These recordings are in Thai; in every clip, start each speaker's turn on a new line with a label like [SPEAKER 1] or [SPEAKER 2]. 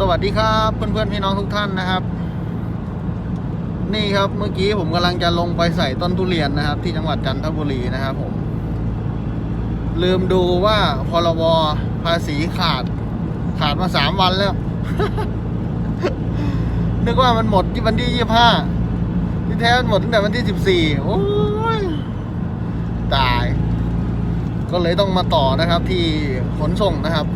[SPEAKER 1] สวัสดีครับเพื่อนๆพี่น้องทุกท่านนะครับ นี่ครับเมื่อกี้ผมกำลังจะลงไปใส่ต้นทุเรียนนะครับ ที่จังหวัดจันทบุรีนะครับ ผม ลืมดูว่าพรบภาษีขาด ขาดมาสามวันแล้ว นึกว่ามันหมดที่วันที่ยี่ห้าที่แท้มันหมดตั้งแต่วันที่สิบสี่โอ้ยตาย ก็เลยต้องมาต่อนะครับ ที่ขนส่งนะครับ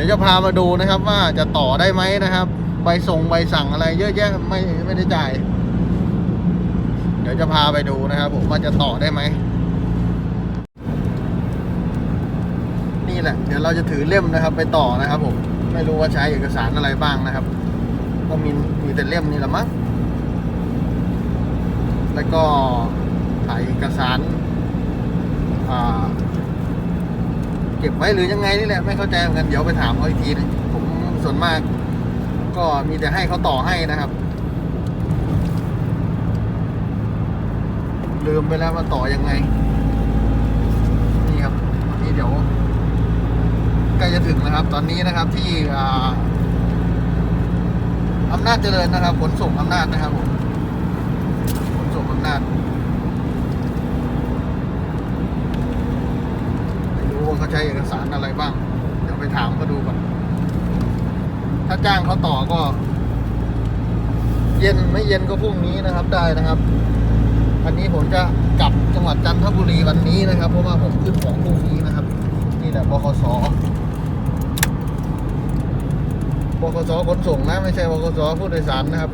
[SPEAKER 1] ดี๋ยวจะพามาดูนะครับว่าจะต่อได้ไหมนะครับ ใบส่งใบสั่งอะไรเยอะแยะไม่ไม่ได้จ่าย เดี๋ยวจะพาไปดูนะครับผมว่าจะต่อได้ไหม นี่แหละ เดี๋ยวเราจะถือเล่มนะครับ ไปต่อนะครับผมไม่รู้ว่าใช้เอกสารอะไรบ้างนะครับ ก็มีมีแต่เล่มนี่แหละมั้งแล้วก็ถ่ายเอกสารอ่า เก็บไว้หรือยังไงนี่แหละไม่เข้าใจเหมือนกันเดี๋ยวไปถามเขาอีกทีนึงผมส่วนมาก ก็มีแต่ให้เขาต่อให้นะครับ ลืมไปแล้วว่าต่อยังไง นี่ครับนี่เดี๋ยวใกล้จะถึงนะครับ ตอนนี้นะครับที่อ่าอำนาจเจริญนะครับ ขนส่งอำนาจนะครับผมขนส่งอำนาจ ไม่รู้ว่าเขา ใช้เอกสารอะไรบ้าง เดี๋ยวไปถามเขาดูก่อน ถ้าจ้างเขาต่อก็ เย็นไม่เย็นก็พรุ่งนี้นะครับได้นะครับ อันนี้ผมจะกลับจังหวัดจันทบุรีวันนี้นะครับ เพราะว่าผมขึ้นของพรุ่งนี้นะครับ นี่แหละบคสบคสขนส่งนะ ไม่ใช่บคสผู้โดยสารนะครับ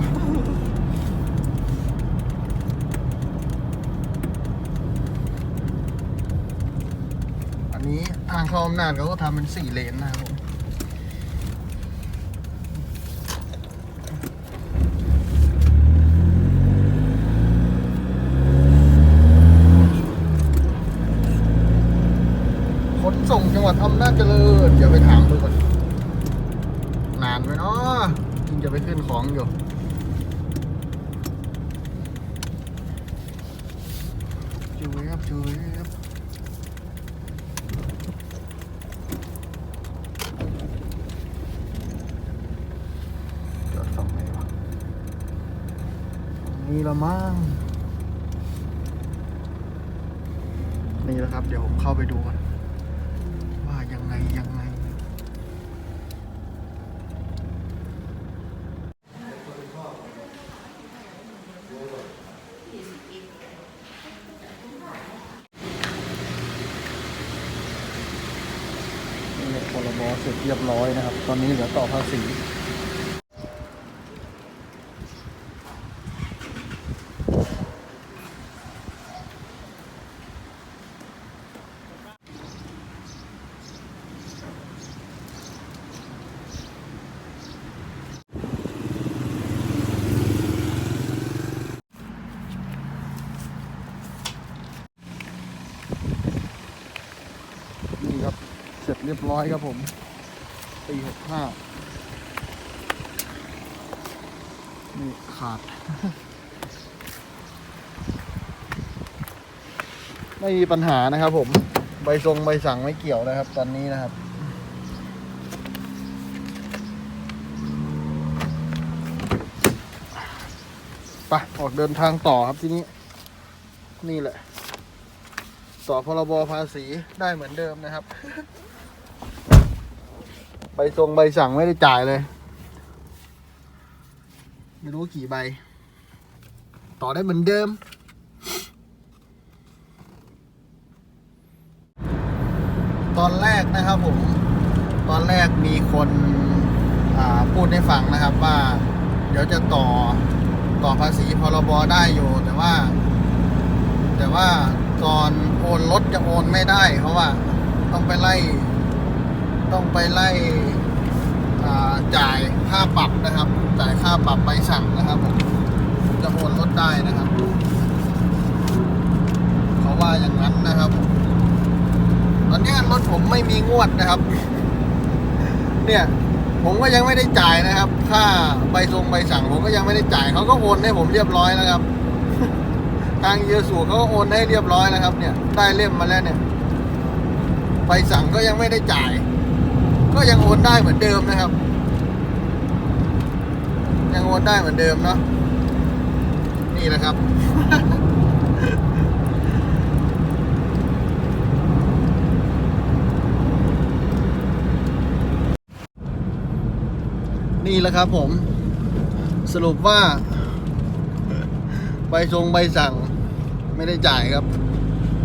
[SPEAKER 1] อันนี้ทางเข้าอำนาจเขาก็ทำเป็นสี่เลนนะครับผมขนส่งจังหวัดอำนาจเจริญเดี๋ยวไปถามดูก่อนนานไหมเนาะจึงจะไปขึ้นของอยู่จุยครับจุยครับ จอดฝั่งไหนวะฝั่ง นี่ละมั้งนี่แหละครับ เดี๋ยวผมเข้าไปดูกันว่ายังไง ยังไง นี่พรบเสร็จเรียบร้อยนะครับ ตอนนี้เหลือต่อภาษี นี่ครับ เรียบร้อยครับผมปีหกห้านี่ขาด ไม่มีปัญหานะครับผม ใบทรงใบสั่งไม่เกี่ยวนะครับ ตอนนี้นะครับไปออกเดินทางต่อครับที่นี้ นี่แหละ ต่อพรบภาษีได้เหมือนเดิมนะครับ ใบทรงใบสั่งไม่ได้จ่ายเลย ไม่รู้กี่ใบ ต่อได้เหมือนเดิม ตอนแรกนะครับผม ตอนแรกมีคนพูดให้ฟังนะครับว่า เดี๋ยวจะต่อต่อภาษีพรบได้อยู่ แต่ว่า แต่ว่าตอนโอนรถจะโอนไม่ได้ เพราะว่าต้องไปไล่ ต้องไปไล่จ่ายค่าปรับนะครับ จ่ายค่าปรับใบสั่งนะครับผมจะโอนรถได้นะครับเขาว่าอย่างนั้นนะครับ ตอนนี้รถผมไม่มีงวดนะครับ เนี่ยผมก็ยังไม่ได้จ่ายนะครับ ค่าใบทรงใบสั่ง ผมก็ยังไม่ได้จ่ายเขาก็โอนให้ผมเรียบร้อยแล้วครับ ทางเยสูเขาก็โอนให้เรียบร้อยแล้วครับ เนี่ย ได้เล่มมาแล้วเนี่ย ใบสั่งก็ยังไม่ได้จ่าย ก็ยังโอนได้เหมือนเดิมนะครับ ยังโอนได้เหมือนเดิมเนาะนี่แหละครับ นี่แหละครับผม สรุปว่าใบชงใบสั่งไม่ได้จ่ายครับ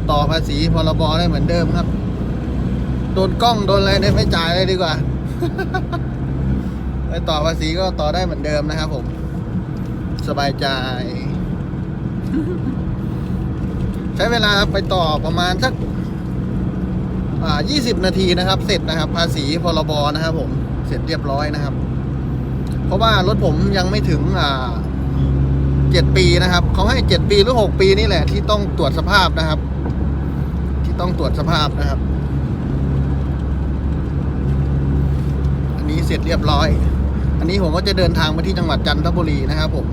[SPEAKER 1] ต่อภาษีพรบได้เหมือนเดิมครับ โดนกล้องโดนอะไรเนี่ยไม่จ่ายเลยดีกว่าไปต่อภาษีก็ต่อได้เหมือนเดิมนะครับผม สบายใจ ใช้เวลาไปต่อประมาณสักอ่า20 นาทีนะครับ เสร็จนะครับ ภาษีพรบนะครับ ผม เสร็จเรียบร้อยนะครับ เพราะว่ารถผมยังไม่ถึงอ่าเจ็ดปีนะครับ เขาให้เจ็ดปีหรือหกปีนี่แหละ ที่ต้องตรวจสภาพนะครับ ที่ต้องตรวจสภาพนะครับ อันนี้ เสร็จเรียบร้อย อันนี้ผมก็จะเดินทางไปที่จังหวัดจันทบุรีนะครับผม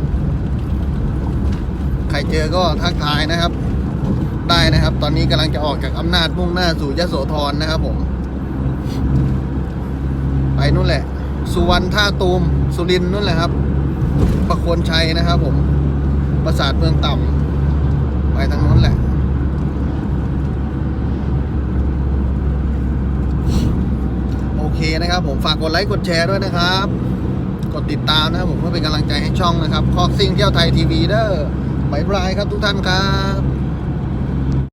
[SPEAKER 1] ใครเจอก็ทักทายนะครับ ได้นะครับ ตอนนี้กำลังจะออกจากอำนาจมุ่งหน้าสู่ยโสธรนะครับผม ไปนู่นแหละ สุวรรณท่าตูม สุรินทร์นู่นแหละครับ ประโคนชัยนะครับผม ปราสาทเมืองต่ำไปทางนู้นแหละ โอเค นะครับ ผมฝากกดไลค์กดแชร์ด้วยนะครับ กดติดตามนะครับผมเพื่อเป็นกำลังใจให้ช่องนะครับคอกซิ่งเที่ยวไทยทีวีเด้อบายบายครับทุกท่านครับ